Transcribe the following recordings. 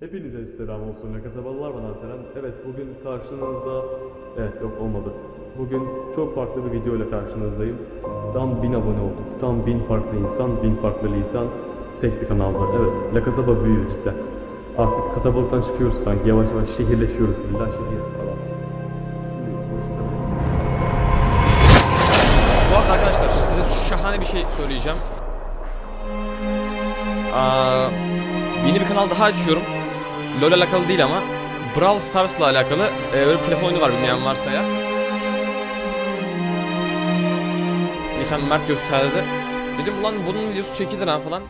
Hepinize selam olsun ne kasabalılar bana Alperen. Evet bugün karşınızda... Evet yok olmadı. Bugün çok farklı bir video ile karşınızdayım. Tam 1000 abone olduk. Tam 1000 farklı insan, 1000 farklı lisan. Tek bir kanalda. Evet La Kasaba büyüyor cidden. Artık kasabalıktan çıkıyoruz sanki. Yavaş yavaş şehirleşiyoruz. Villa şehir falan. Bu arada arkadaşlar size şahane bir şey söyleyeceğim. Aa, yeni bir kanal daha açıyorum. LoL alakalı değil ama. Brawl Stars'la alakalı e, böyle bir telefon oyunu var bilmeyen varsa ya. Geçen Mert gösterdi. Dedim ulan bunun videosu çekilir ha falan.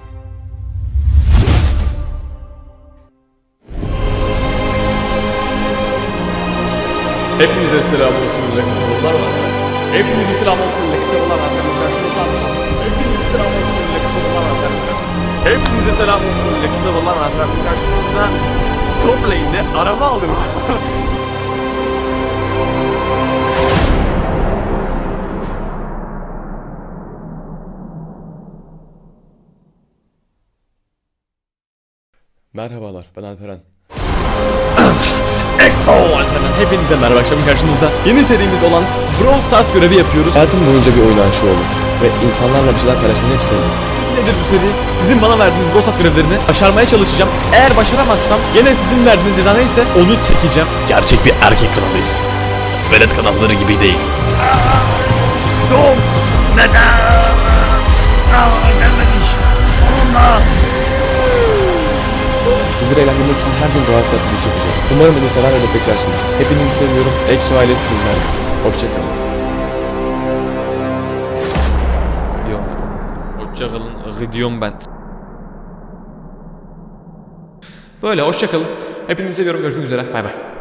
Hepinize selam olsun Sabırlar var. Hepinize selam olsun Leke Sabırlar Hepinize selam olsun Leke Sabırlar var. Karşınızda top lane'de araba aldım. Merhabalar ben Alperen. EXO Alperen hepinize merhaba akşam karşınızda yeni serimiz olan Brawl Stars görevi yapıyoruz. Hayatım boyunca bir oyun aşığı oldum ve insanlarla bir şeyler paylaşmayı hep sevdim. Nedir bu seri? Sizin bana verdiğiniz Stars görevlerini başarmaya çalışacağım. Eğer başaramazsam gene sizin verdiğiniz ceza neyse onu çekeceğim. Gerçek bir erkek kanalıyız. Velet kanalları gibi değil. Sizleri eğlendirmek için her gün Stars videosu yapacağım. Umarım beni sever ve desteklersiniz. Hepinizi seviyorum. EXO ailesi sizlerle. Hoşçakalın. Hoşçakalın. Gidiyorum ben. Böyle hoşçakalın. Hepinizi seviyorum. Görüşmek üzere. Bay bay.